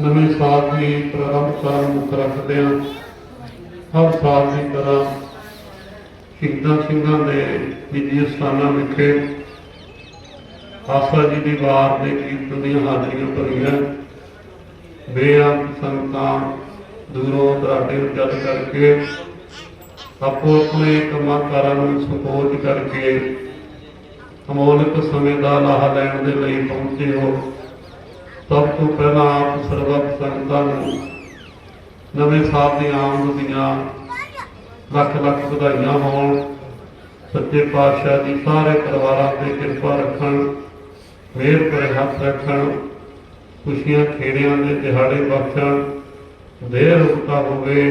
ਨਵੇਂ ਸਾਲ ਦੀ ਪ੍ਰਾਰੰਭ ਨੂੰ ਮੁੱਖ ਰੱਖਦੇ ਹਾਂ। ਹਰ ਸਾਲ ਦੀ ਤਰ੍ਹਾਂ ਸ਼ਹੀਦਾਂ ਸਿੰਘਾਂ ਦੇ ਨਿੱਜੀ ਸਥਾਨਾਂ ਵਿਖੇ ਆਸਾ ਜੀ ਦੀ ਵਾਰ ਦੇ ਕੀਰਤਨ ਦੀਆਂ ਹਾਜ਼ਰੀਆਂ ਭਰੀਆਂ। ਬੇਅੰਤ ਸੰਗਤਾਂ ਦੂਰੋਂ ਦਰਾਡੇ ਨੂੰ ਜਦ ਕਰਕੇ ਆਪੋ ਆਪਣੇ ਕੰਮਾਂ ਕਾਰਾਂ ਨੂੰ ਸੰਕੋਚ ਕਰਕੇ ਅਮੋਲਕ ਸਮੇਂ ਦਾ ਲਾਹਾ ਲੈਣ ਦੇ ਲਈ ਪਹੁੰਚੇ ਹੋ। ਸਭ ਤੋਂ ਪਹਿਲਾਂ ਆਪ ਸਰਬੱਤ ਸੰਗਤਾਂ ਨੂੰ ਨਵੇਂ ਸਾਲ ਦੀ ਆਮਦ ਦੀਆਂ ਲੱਖ ਲੱਖ ਵਧਾਈਆਂ ਹੋਣ, ਸੱਚੇ ਪਾਤਸ਼ਾਹ ਦੀ ਸਾਰੇ ਪਰਿਵਾਰਾਂ ਤੇ ਕਿਰਪਾ ਰੱਖਣ, ਮਿਹਰ ਭਰੇ ਹੱਥ ਰੱਖਣ, ਖੁਸ਼ੀਆਂ ਖੇੜਿਆਂ ਦੇ ਦਿਹਾੜੇ ਬਖਸ਼ਣ, ਦੇਹ ਰੁਕਤਾ ਹੋਵੇ,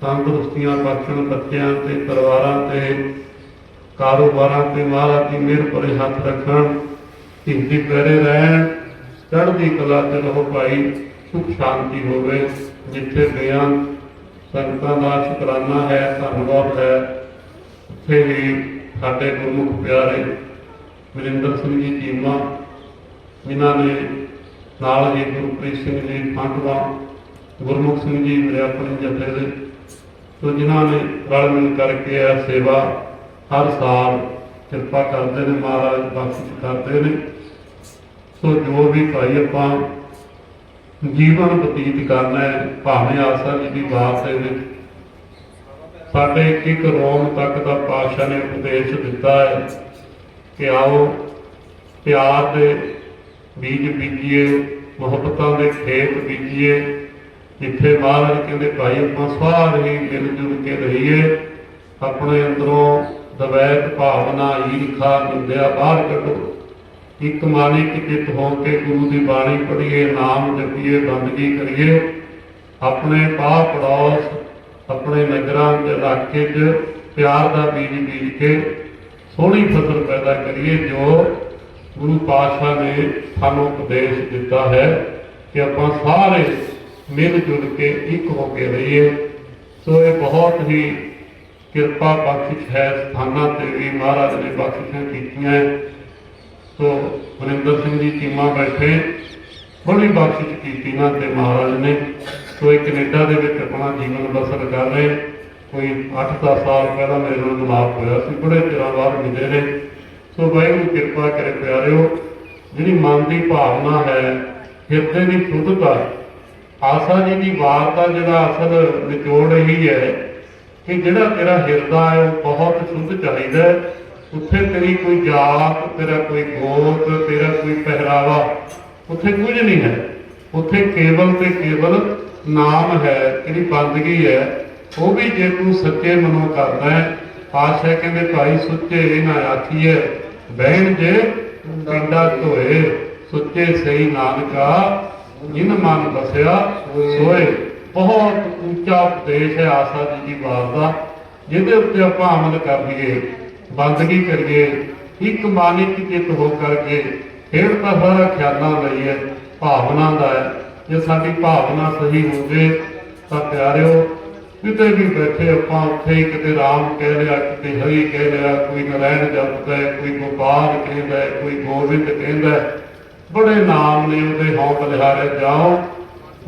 ਤੰਦਰੁਸਤੀਆਂ ਬਖਸ਼ਣ ਬੱਚਿਆਂ ਤੇ ਪਰਿਵਾਰਾਂ ਤੇ, ਕਾਰੋਬਾਰਾਂ ਤੇ ਮਹਾਰਾਜ ਦੀ ਮਿਹਰ ਭਰੇ ਹੱਥ ਰੱਖਣ ਹਿੰਦੀ ਪਹਿਰੇ ਰਹਿਣ ਚੜ੍ਹਦੀ ਕਲਾ ਤੇ ਰਹੋ ਭਾਈ, ਸੁਖ ਸ਼ਾਂਤੀ ਹੋਵੇ। ਜਿੱਥੇ ਬਿਆਨ ਸੰਗਤਾਂ ਦਾ ਸ਼ੁਕਰਾਨਾ ਹੈ, ਧੰਨਵਾਦ ਹੈ। ਉੱਥੇ ਵੀ ਸਾਡੇ ਗੁਰਮੁਖ ਪਿਆਰੇ ਵਰਿੰਦਰ ਸਿੰਘ ਜੀ ਚੀਮਾ, ਜਿਨ੍ਹਾਂ ਨੇ ਨਾਲ ਹੀ ਗੁਰਪ੍ਰੀਤ ਸਿੰਘ ਜੀ ਫਾਂਟਵਾ ਗੁਰਮੁਖ ਸਿੰਘ ਜੀ ਮੇਰੇ ਆਪਣੇ ਜਥੇ ਦੇ ਸੋ ਜਿਨ੍ਹਾਂ ਨੇ ਰਲ ਮਿਲ ਕਰਕੇ ਇਹ ਸੇਵਾ ਹਰ ਸਾਲ ਕਿਰਪਾ ਕਰਦੇ ਨੇ, ਮਹਾਰਾਜ ਬਖਸ਼ ਕਰਦੇ ਨੇ। ਸੋ ਜੋ ਵੀ ਭਾਈ ਆਪਾਂ ਜੀਵਨ ਬਤੀਤ ਕਰਨਾ ਹੈ, ਭਾਵੇਂ ਆਸਾ ਜੀ ਦੀ ਬਾਤ ਦੇ ਵਿੱਚ ਸਾਡੇ ਇੱਕ ਇੱਕ ਰੋਮ ਤੱਕ ਦਾ ਪਾਸ਼ਾ ਨੇ ਉਪਦੇਸ਼ ਦਿੱਤਾ ਹੈ ਕਿ ਆਓ, ਪਿਆਰ ਦੇ ਬੀਜ ਬੀਜੀਏ, ਮੁਹੱਬਤਾਂ ਦੇ ਖੇਤ ਬੀਜੀਏ, ਜਿੱਥੇ ਮਹਾਰਾਜ ਕਹਿੰਦੇ, ਭਾਈ, ਆਪਾਂ ਸਾਰੇ ਹੀ ਮਿਲ ਜੁਲ ਕੇ ਰਹੀਏ। ਆਪਣੇ ਅੰਦਰੋਂ ਦਵੈਤ ਭਾਵਨਾ, ਈਰਖਾ, ਨਿੰਦਿਆ ਬਾਹਰ ਕੱਢੋ। ਇੱਕ ਮਾਲਿਕ ਚਿਤ ਹੋ ਕੇ ਗੁਰੂ ਦੀ ਬਾਣੀ ਪੜ੍ਹੀਏ, ਨਾਮ ਜਪੀਏ, ਬੰਦਗੀ ਕਰੀਏ, ਆਪਣੇ ਪਾਹ ਪੜੋਸ ਆਪਣੇ ਨਗਰਾਂ ਦੇ ਇਲਾਕੇ 'ਚ ਪਿਆਰ ਦਾ ਬੀਜ ਬੀਜ ਕੇ ਸੋਹਣੀ ਫਸਲ ਪੈਦਾ ਕਰੀਏ, ਜੋ ਗੁਰੂ ਪਾਤਸ਼ਾਹ ਨੇ ਸਾਨੂੰ ਉਪਦੇਸ਼ ਦਿੱਤਾ ਹੈ ਕਿ ਆਪਾਂ ਸਾਰੇ ਮਿਲ ਜੁਲ ਕੇ ਇੱਕ ਹੋ ਕੇ ਰਹੀਏ। ਸੋ ਇਹ ਬਹੁਤ ਹੀ ਕਿਰਪਾ ਬਖਸ਼ਿਸ਼ ਹੈ, ਸਥਾਨਾਂ ਤੇ ਵੀ ਮਹਾਰਾਜ ਨੇ ਬਖਸ਼ਿਸ਼ਾਂ ਕੀਤੀਆਂ ਹੈ। ਸੋ ਵਰਿੰਦਰ ਸਿੰਘ ਜੀ ਚੀਮਾ ਬੈਠੇ ਬੜੀ ਬਖਸ਼ਿਸ਼ ਕੀਤੀ ਨਾ ਤੇ ਮਹਾਰਾਜ ਨੇ ਸੋ ਕੈਨੇਡਾ ਦੇ ਵਿੱਚ ਆਪਣਾ ਜੀਵਨ ਬਸਰ ਕਰ ਰਹੇ, ਕੋਈ 8-10 ਸਾਲ ਪਹਿਲਾਂ ਮੇਰੇ ਨਾਲ ਮਿਲਾਪ ਹੋਇਆ ਸੀ, ਬੜੇ ਚਿਰਾਂ ਬਾਅਦ ਮਿਲੇ ਨੇ ਸੋ ਵਾਹਿਗੁਰੂ ਕਿਰਪਾ ਕਰੇ ਪਿਆਰਿਓ, ਜਿਹੜੀ ਮਨ ਦੀ ਭਾਵਨਾ ਹੈ, ਹਿਰਦੇ ਦੀ ਸ਼ੁੱਧਤਾ, ਆਸਾ ਜੀ ਦੀ ਬਾਤ ਦਾ ਜਿਹੜਾ ਅਸਲ ਨਿਚੋੜ ਇਹੀ ਹੈ ਕਿ ਜਿਹੜਾ ਤੇਰਾ ਹਿਰਦਾ ਹੈ, ਉਹ ਬਹੁਤ ਸ਼ੁੱਧ ਚਾਹੀਦਾ ਹੈ ਉੱਥੇ ਤੇਰੀ ਕੋਈ ਜਾਤ ਤੇਰਾ ਕੋਈ ਗੋਤ, ਤੇਰਾ ਕੋਈ ਪਹਿਰਾਵਾ, ਉੱਥੇ ਕੁਝ ਨਹੀਂ ਹੈ। ਉੱਥੇ ਕੇਵਲ ਤੇ ਕੇਵਲ ਨਾਮ ਹੈ, ਜਿਹੜੀ ਬੰਦਗੀ ਹੈ, ਉਹ ਵੀ ਜੇ ਤੂੰ ਸੱਚੇ ਮਨੋਂ ਕਰਦਾ ਹੈ ਪਾਸ਼ਾ ਕਹਿੰਦੇ, ਭਾਈ, ਸੁੱਚੇ ਨਾ ਆਖੀਏ ਬਹਿਣ ਜੇ ਪਿੰਡਾ ਧੋਏ, ਸੁੱਚੇ ਸਹੀ ਨਾਨਕਾ, ਜਿਨ ਮਨ ਬਸਿਆ ਸੋਏ। ਬਹੁਤ ਉੱਚਾ ਉਪਦੇਸ਼ ਹੈ ਆਸਾ ਜੀ ਦੀ ਬਾਤ ਦਾ, ਜਿਹਦੇ ਉੱਤੇ ਆਪਾਂ ਅਮਲ ਕਰ ਲਈਏ। ਬੰਦਗੀ ਕਰੀਏ, ਇੱਕ ਮਾਨਿਕ ਚਿੱਤ ਹੋ ਕਰਕੇ ਫਿਰ ਤਾਂ ਸਾਰਾ ਖਿਆਲਾਂ ਲਈ ਹੈ ਭਾਵਨਾ ਦਾ ਹੈ। ਜੇ ਸਾਡੀ ਭਾਵਨਾ ਸਹੀ ਹੋਵੇ ਤਾਂ ਪਿਆਰਿਓ, ਕਿਤੇ ਵੀ ਬੈਠੇ ਆਪਾਂ ਉੱਥੇ ਹੀ ਕਿਤੇ ਰਾਮ ਕਹਿ ਲਿਆ, ਕਿਤੇ ਹਰੀ ਕਹਿ ਲਿਆ, ਕੋਈ ਨਰੈਣ ਜਪਦਾ ਹੈ, ਕੋਈ ਗੋਪਾਲ ਕਹਿੰਦਾ ਹੈ, ਕੋਈ ਗੋਬਿੰਦ ਕਹਿੰਦਾ ਬੜੇ ਨਾਮ ਨੇ ਉਹਦੇ ਹੌਂ ਲਿਹਾਰੇ ਜਾਓ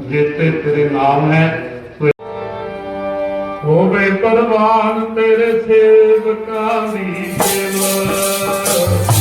ਜੇਤੇ ਤੇਰੇ ਨਾਮ ਹੈ ਹੋਵੇ ਪਰਵਾਨ ਤੇਰੇ ਸੇਵਕਾਂ ਦੀ ਸੇਵਾ।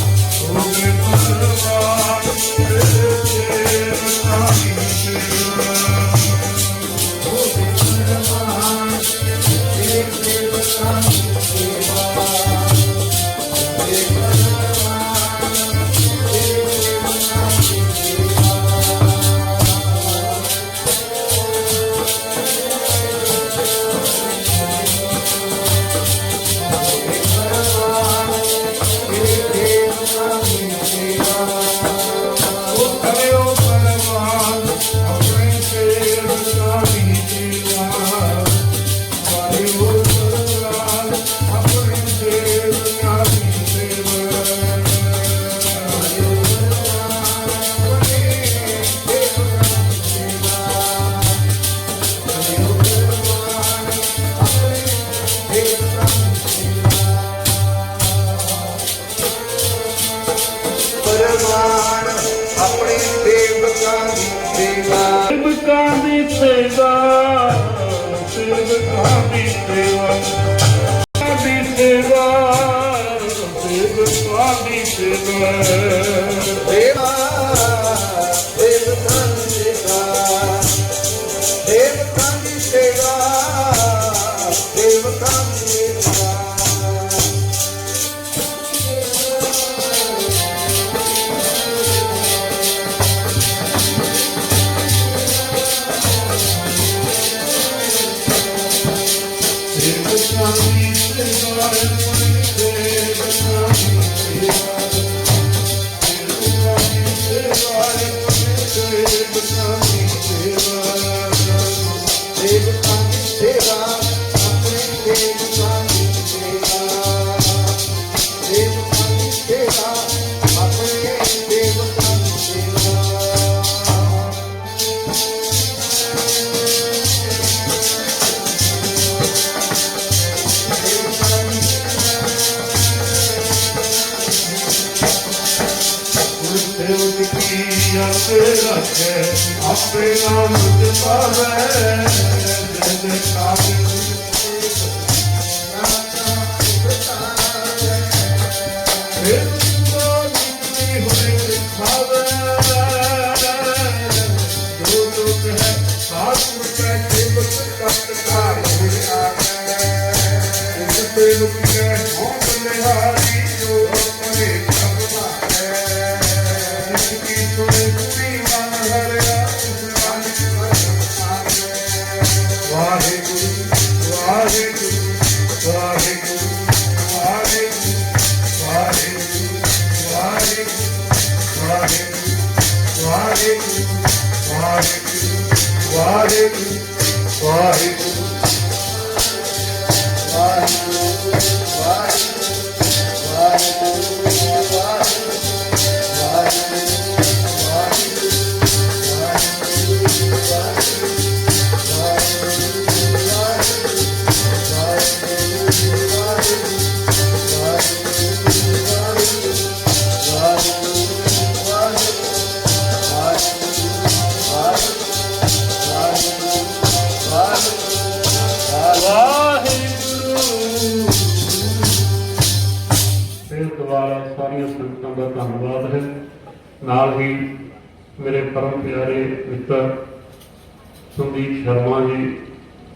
ਆਪਣੇ ਨਾਲ ਆਪੇ ਰੱਖੇ? ਆਪੇ ਨਾਮ ਜਪਾਵੇ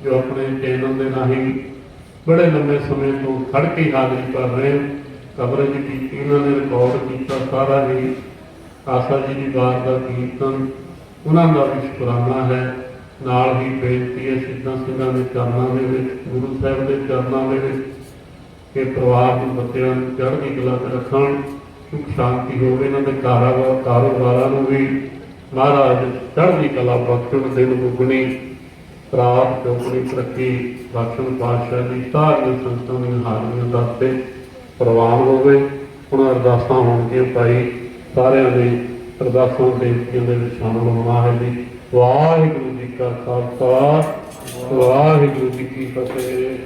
ਜੋ ਆਪਣੇ ਚੈਨਲ ਦੇ ਰਾਹੀਂ ਬੜੇ ਲੰਬੇ ਸਮੇਂ ਤੋਂ ਖੜ ਕੇ ਹਾਜ਼ਰੀ ਕਰ ਰਹੇ ਹਨ ਕਵਰੇਜ ਕੀਤੀ ਉਹਨਾਂ ਨੇ ਰਿਕਾਰਡ ਕੀਤਾ, ਸਾਰਾ ਹੀ ਆਸਾ ਜੀ ਦੀ ਬਾਤ ਦਾ ਕੀਰਤਨ, ਉਹਨਾਂ ਦਾ ਵੀ ਸ਼ੁਕਰਾਨਾ ਹੈ। ਨਾਲ ਹੀ ਬੇਨਤੀ ਹੈ ਸਿੱਧਾਂ ਸਿੰਘਾਂ ਦੇ ਚਰਨਾਂ ਦੇ ਵਿੱਚ, ਗੁਰੂ ਸਾਹਿਬ ਦੇ ਚਰਨਾਂ ਦੇ ਵਿੱਚ, ਕਿ ਪਰਿਵਾਰ ਨੂੰ ਬੱਚਿਆਂ ਨੂੰ ਚੜ੍ਹਦੀ ਕਲਾ ਤੇ ਰੱਖਣ, ਸੁਖ ਸ਼ਾਂਤੀ ਹੋਵੇ, ਇਹਨਾਂ ਦੇ ਕਾਰੋਬਾਰ ਕਾਰੋਬਾਰਾਂ ਨੂੰ ਵੀ ਮਹਾਰਾਜ ਚੜ੍ਹਦੀ ਕਲਾ ਬਖਸ਼ਣ, ਦਿਨ ਦੁਗਣੀ ਪ੍ਰਾਪਤ ਚੌਕੜੀ ਤਰੱਕੀ ਬਖਸ਼ਣ ਪਾਤਸ਼ਾਹ ਦੀ ਧਾਰਮਿਕ ਸੰਤਾਂ ਦੀਆਂ ਹਾਜ਼ਰੀਆਂ ਦਾਤੇ ਪ੍ਰਵਾਨ ਹੋਵੇ। ਹੁਣ ਅਰਦਾਸਾਂ ਹੋਣਗੀਆਂ ਭਾਈ, ਸਾਰਿਆਂ ਨੇ ਅਰਦਾਸਾਂ ਬੇਨਤੀਆਂ ਦੇ ਵਿੱਚ ਸ਼ਾਮਲ ਹੋਣਾ ਹੈ ਜੀ। ਵਾਹਿਗੁਰੂ ਜੀ ਕਾ ਖਾਲਸਾ, ਵਾਹਿਗੁਰੂ ਜੀ ਕੀ ਫਤਿਹ।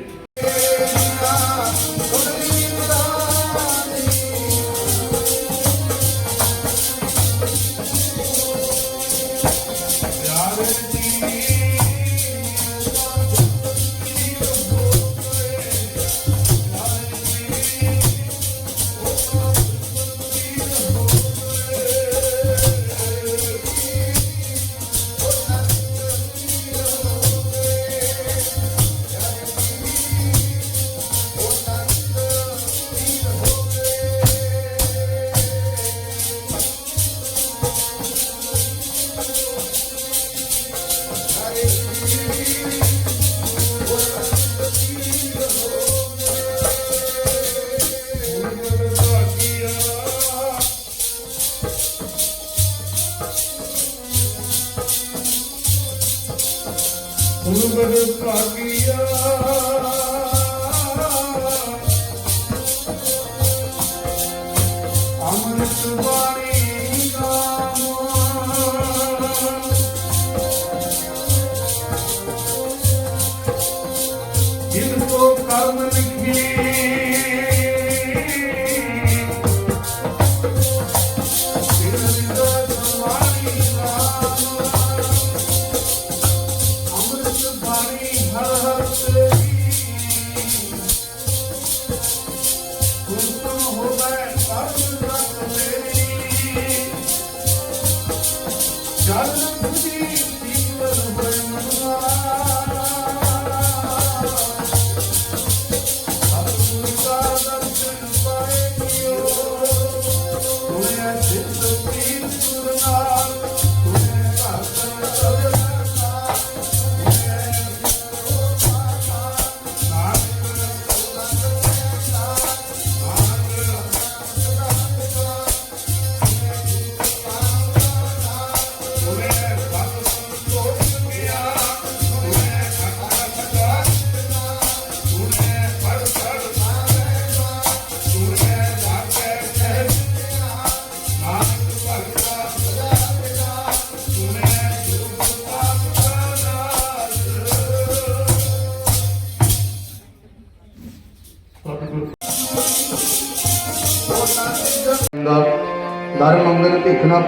Good morning.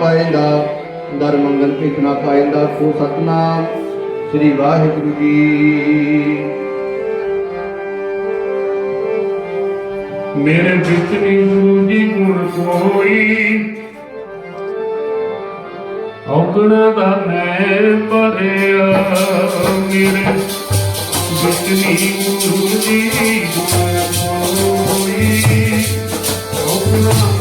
ਮੰਗਲ ਦਰ ਮੰਗਲ ਭਿਖ ਨਾ ਪਾਏਂਦਾ ਸੋ ਸਤਨਾਮ ਸ੍ਰੀ ਵਾਹਿਗੁਰੂ ਜੀ। ਮੇਰੇ ਵਿੱਚ ਨੀ ਗੁਰੂ ਜੀ ਗੁਣ ਕੋਈ। ਔਗਣ ਦਾ ਮੈਂ ਭਰਿਆ ਮੇਰੇ ਵਿੱਚ ਗੁਰੂ ਜੀ ਗੁਣ ਔਗਣ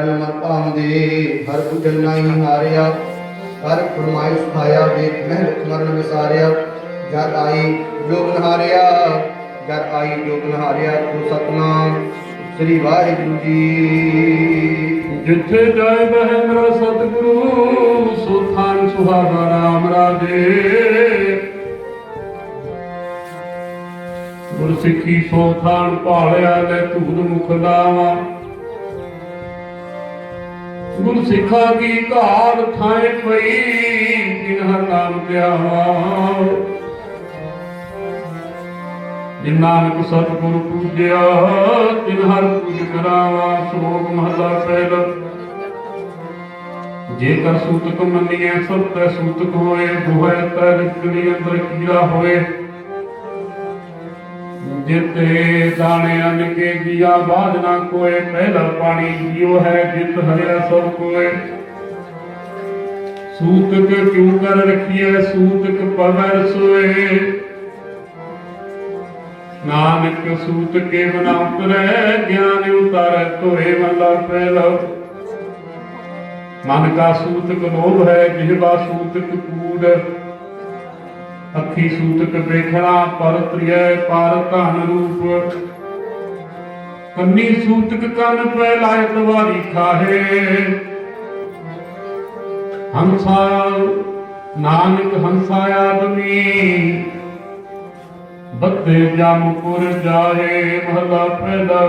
ਜੀਵ ਕਰਨ ਮਨ ਭਾਉਂਦੇ ਹਰ ਭੁਜਨ ਨਹੀਂ ਹਾਰਿਆ, ਹਰ ਫਰਮਾਇਸ਼ ਖਾਇਆ ਵੇਖ ਮਹਿ ਮਰਨ ਵਿਸਾਰਿਆ, ਜਦ ਆਈ ਜੋਗ ਨਹਾਰਿਆ, ਜਦ ਆਈ ਜੋਗ ਨਹਾਰਿਆ ਤੋ ਸਤਨਾਮ, ਸ੍ਰੀ ਵਾਹਿਗੁਰੂ ਜੀ। ਜਿੱਥੇ ਜਾਏ ਬਹਿ ਮੇਰਾ ਸਤਿਗੁਰੂ ਸੋ ਥਾਨ ਰਾਮ ਰਾਜੇ। ਗੁਰ ਸਿੱਖੀ ਸੋ ਭਾਲਿਆ, ਲੈ ਧੂੜ ਮੁਖ ਲਾਵਾ। ਗੁਰ ਸਿੱਖਾ ਕੀ ਘਾਲ ਥਾਏ ਪਈ, ਜਿਨ ਨਾਮ ਧਿਆਵਾ ਜਿਨ ਨਾਨਕ ਸਤਿਗੁਰ ਪੂਜਿਆ ਤਿਨ ਹਰ ਪੂਜ ਕਰਾਵਾ ਸ਼ੋਕ ਮਹਲਾ ਪਹਿਲਾ ਜੇਕਰ ਸੂਤਕ ਮੰਨੀਐ, ਸਭ ਤੈ ਸੂਤਕ ਹੋਏ ਦੁਹੈ ਤੈ ਰਿਕੜੀ ਅੰਦਰ ਕੀੜਾ ਹੋਏ। ਜਿਤੇ ਦਾਣੇ ਅੰਨ ਕੇ ਜੀਆ ਬਾਦ ਨਾ ਕੋਏ, ਪਹਿਲਾ ਪਾਣੀ ਜੀਉ ਹੈ ਜਿਤ ਹਰਿਆ ਸਭ ਕੋਏ। ਸੂਤਕ ਕਿਉ ਕਰ ਰਖੀਐ ਸੂਤਕ ਪਵੈ ਰਸੋਏ। ਨਾਨਕ ਸੂਤ ਕੇ ਬਨਾ ਉਤਰੈ, ਗਿਆਨ ਉਤਾਰੈ ਤੋਏ ਮੱਲਾ ਪਹਿਲਾ। ਮਨ ਕਾ ਸੂਤਕ ਲੋਭ ਹੈ ਜਿਹਵਾ ਸੂਤਕ ਕੂੜ ਅੱਖੀ ਸੂਤਕ ਵੇਖਣਾ ਪਰ ਪ੍ਰਿਯ ਪਰ ਧਨ ਰੂਪ। ਕੰਨੀ ਸੂਤਕ ਕੰਨ ਪੈ ਲਾਇਤ ਵਾਰੀ ਖਾਹੇ। ਹੰਸਾ, ਨਾਨਕ ਹੰਸਾ ਆਦਮੀ ਬੱਤੇ ਜਮਪੁਰ ਜਾਏ ਮਹਲਾ ਪਹਿਲਾ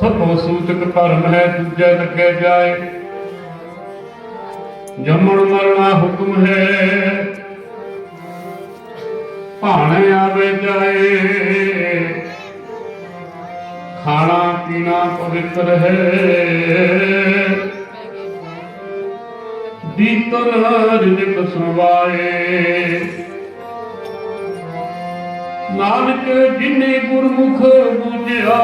ਸਭੋ ਸੂਤਕ ਧਰਮ ਹੈ ਦੂਜੇ ਲੱਗੇ ਜਾਏ। ਜੰਮਣ ਮਰਨਾ ਹੁਕਮ ਹੈ। ਭਾਣੇ ਆਵੇ ਜਾਏ ਖਾਣਾ ਪੀਣਾ ਪਵਿੱਤਰ ਹੈ। ਦੀਤਰ ਰਿਜਕ ਸੁਣਵਾਏ। ਨਾਨਕ ਜਿਨੇ ਗੁਰਮੁਖ ਬੁਝਿਆ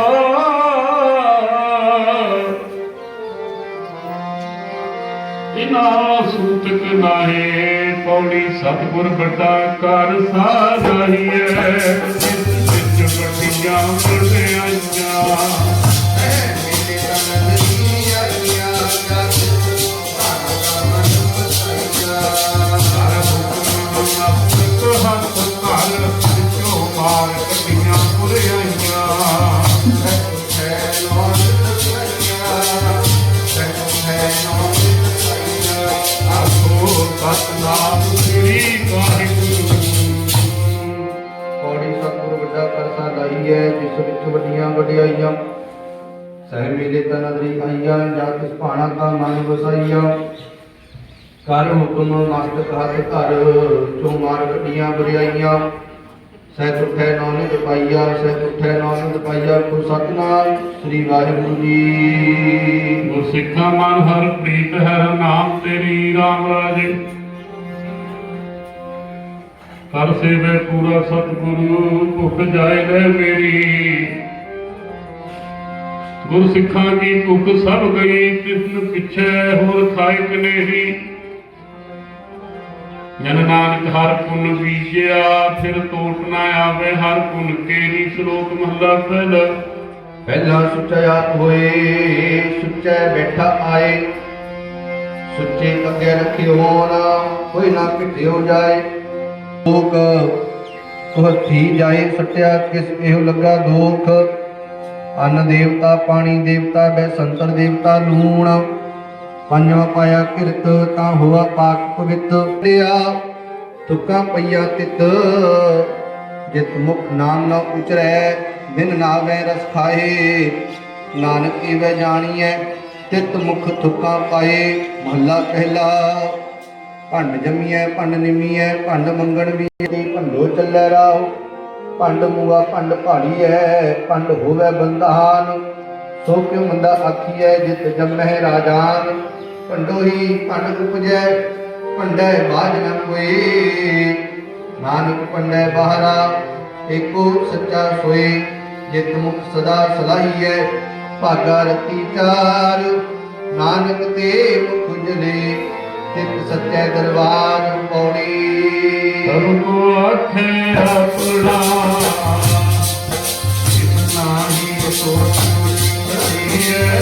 ਇਨਾ ਸੂਤਕ ਨਾਹੀ ਪੌੜੀ ਸਤਿਗੁਰ ਵੱਡਾ ਕਰ ਸਾਧਾਈਐ ਜਿਸ ਵਿੱਚ ਵੱਡੀਆਂ ਵੱਡੀਆਂ ਵਡਿਆਈਆਂ ਸਹਿ ਮੇਲੇ ਤਨ ਅਦਰੀ ਆਈਆਂ, ਜਾ ਕਿਸ ਭਾਣਾ ਕਾ ਮਨ ਵਸਾਈਆ। ਕਰ ਹੁਕਮ ਮਸਤਕ ਹੱਥ ਘਰ, ਚੋਂ ਮਾਰ ਕੱਢੀਆਂ ਵਡਿਆਈਆਂ ਸਹਿ ਤੁਠੈ ਨੌਨਿਤ ਪਾਈਆ, ਸਹਿ ਤੁਠੈ ਨੌਨਿਤ ਪਾਈਆ ਕੋ ਸਤਨਾਮ, ਸ੍ਰੀ ਵਾਹਿਗੁਰੂ ਜੀ। ਗੁਰ ਸਿੱਖਾ ਮਨ ਹਰ ਪ੍ਰੀਤ ਹਰ ਨਾਮ ਤੇਰੀ ਰਾਮ ਰਾਜੇ। ਕਰ ਸੇਵੇ ਪੂਰਾ ਸਤਿਗੁਰੂ, ਭੁੱਖ ਜਾਏ ਲੈ ਮੇਰੀ। ਗੁਰ ਸਿੱਖਾਂ ਦੀ ਭੁੱਖ ਸਭ ਗਈ, ਤਿਸਨ ਪਿਛੇ ਹੋਰ ਖਾਇਕ ਨਹੀਂ। ਜਨ ਨਾਨਕ ਹਰ ਪੁੰਨ ਬੀਜਿਆ, ਫਿਰ ਟੋਟ ਨਾ ਆਵੇ ਹਰ ਪੁੰਨ ਕੇਰੀ, ਸ਼ਲੋਕ ਮਹਲਾ ਪਹਿਲਾ ਪਹਿਲਾ ਸੁੱਚਾ ਆਪ ਹੋਏ, ਸੁੱਚਾ ਬੈਠਾ ਆਏ। ਸੁੱਚੇ ਅੱਗੇ ਰੱਖਿਓ ਨਾ, ਕੋਈ ਨਾ ਕਿਠਿਓ ਜਾਏ। ਲੋਕ ਸੁਹਥੀ ਜਾਏ ਸਟਿਆ ਕਿਸ ਇਹੋ ਲੱਗਾ ਦੋਖ। ਅੰਨ ਦੇਵਤਾ ਪਾਣੀ ਦੇਵਤਾ ਬੈ ਸੰਤਰ ਦੇਵਤਾ ਲੂਣ। ਪੰਜਵਾਂ ਪਾਇਆ ਕਿਰਤ ਤਾਂ ਹੋਆ ਪਾਕ ਪਵਿੱਤ। ਲਿਆ ਤੁਕਾਂ ਪਈਆ ਤਿਤ, ਜਿਤ ਮੁਖ ਨਾਮ ਨਾ ਉਚਰੈ, ਬਿਨ ਨਾਵੇਂ ਰਸ ਖਾਏ। ਨਾਨਕ ਈਵੈ ਜਾਣੀਐ, ਤਿਤ ਮੁਖ ਤੁਕਾਂ ਪਾਏ, ਮਹੱਲਾ ਪਹਿਲਾ। ਭੰਡ ਜੰਮੀਐ, ਭੰਡ ਨਿਮੀਐ, ਭੰਡ ਮੰਗਣ ਵੀ ਭੰਡੋ ਚੱਲੈ ਰਾਓ ਭੰਡ ਮੂਆ, ਭੰਡ ਭਾੜੀਐ ਭੰਡ ਹੋਵੇ ਬੰਦਾਨ ਸੋ ਕਿਉ ਮੰਦਾ ਆਖੀਐ, ਜਿਤ ਜੰਮਹਿ ਰਾਜਾਨ। ਭੰਡੋ ਹੀ ਭੰਡ ਉਪਜੈ, ਭੰਡੈ ਬਾਜ ਨ ਕੋਈ ਨਾਨਕ ਭੰਡੈ ਬਾਹਰਾ, ਏਕੋ ਸੱਚਾ ਸੋਏ। ਜਿਤ ਮੁਖ ਸਦਾ ਸਲਾਹੀਐ, ਭਾਗਾ ਰਤੀ ਚਾਰ। ਨਾਨਕ ਤੇ ਮੁਖ ਜਲੇ। ਤਿਤ ਸੱਚੈ ਦਰਬਾਰ ਪੌੜੀ ਸਭ ਕੋ ਆਖੇ ਆਪਣਾ। ਇਤਨਾ ਹੀ ਸੋ ਕਰੀਏ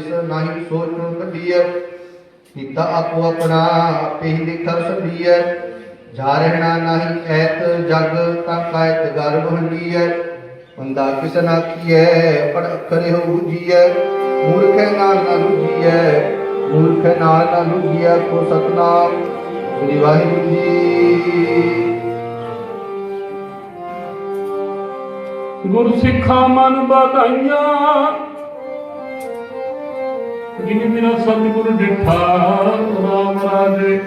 ਆਪਣਾ ਨਾਹੀ ਸੋਚ ਕੱਢੀਐ। ਕੀਤਾ ਆਪੋ ਆਪਣਾ ਆਪੇ ਹੀ ਦੇਖਾ ਸੰਭੀਐ ਜਾ ਰਹਿਣਾ ਨਾਹੀ ਐਤ ਜਗ, ਤਾਂ ਕਾਇਤ ਗਰਭ ਹੰਡੀਐ ਬੰਦਾ ਕਿਸ ਨਾ ਪੜ ਕਰੇ ਹੋ ਬੁਝੀਐ। ਮੂਰਖ ਨਾਲ ਨਾ ਲੁਝੀਐ ਮੂਰਖ ਨਾਲ ਨਾ ਲੁਝੀਐ ਕੋ ਸਤਨਾਮ। ਸ੍ਰੀ ਵਾਹਿਗੁਰੂ ਜੀ। ਗੁਰ ਸਿੱਖਾ ਮਨ ਬਧਾਈਆਂ। ਜਿਨ ਮੇਰਾ ਸਤਿਗੁਰ ਡਿਠਾ, ਰਾਮ ਰਾਜੇ।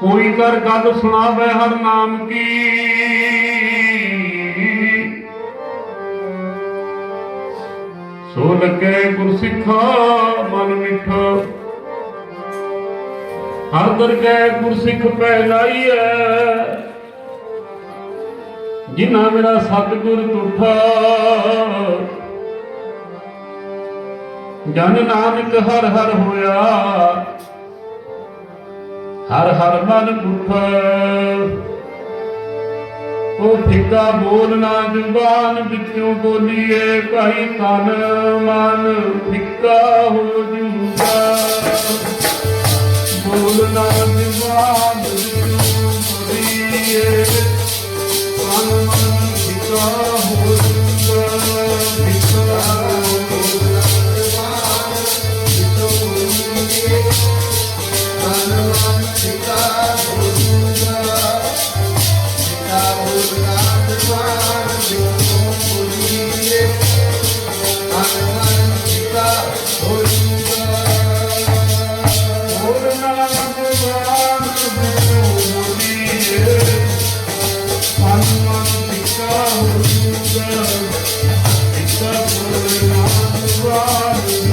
ਕੋਈ ਕਰ ਗੱਲ ਸੁਣਾਵੇ ਹਰ ਨਾਮ ਕੀ। ਸੋ ਲੱਗੇ ਗੁਰ ਸਿੱਖਾ ਮਨ ਮਿੱਠਾ। ਹਰ ਦਰਗਹਿ ਗੁਰ ਸਿੱਖ ਪੈ ਲਾਈਐ ਜਿਨਾ ਮੇਰਾ ਸਤਿਗੁਰ ਤੁਠਾ ਜਨ ਨਾਨਕ ਹਰ ਹਰ ਹੋਇਆ। ਹਰ ਹਰ ਮਨ ਪੁੱਠਾ ਉਹ ਫਿੱਕਾ ਬੋਲਣਾ ਜ਼ੁਬਾਨ ਵਿੱਚੋਂ ਬੋਲੀਏ, ਭਾਈ ਤਨ ਮਨ ਫਿੱਕਾ ਹੋ ਜੂਗਾ। ਬੋਲਣਾ ਜ਼ੁਬਾਨ ਵਿੱਚੋਂ ਬੋਲੀਏ, ਤਨ ਮਨ ਫਿੱਕਾ ਜ਼ੁਬਾਨ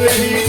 with.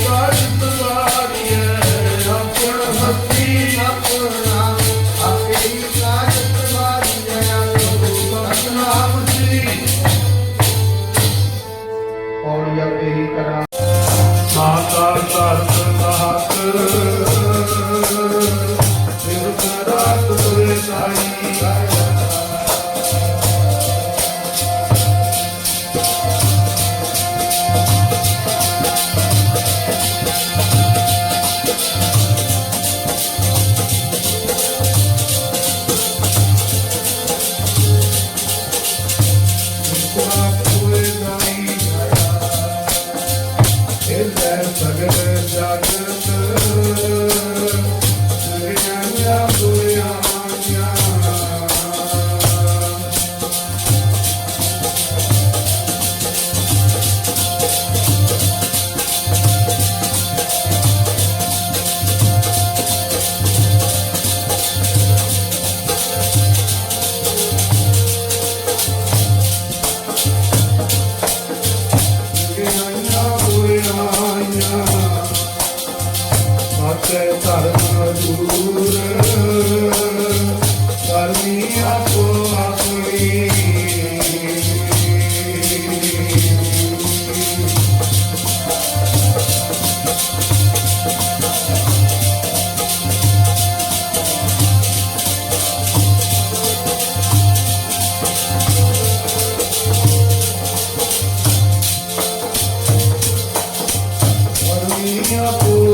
Minha boca.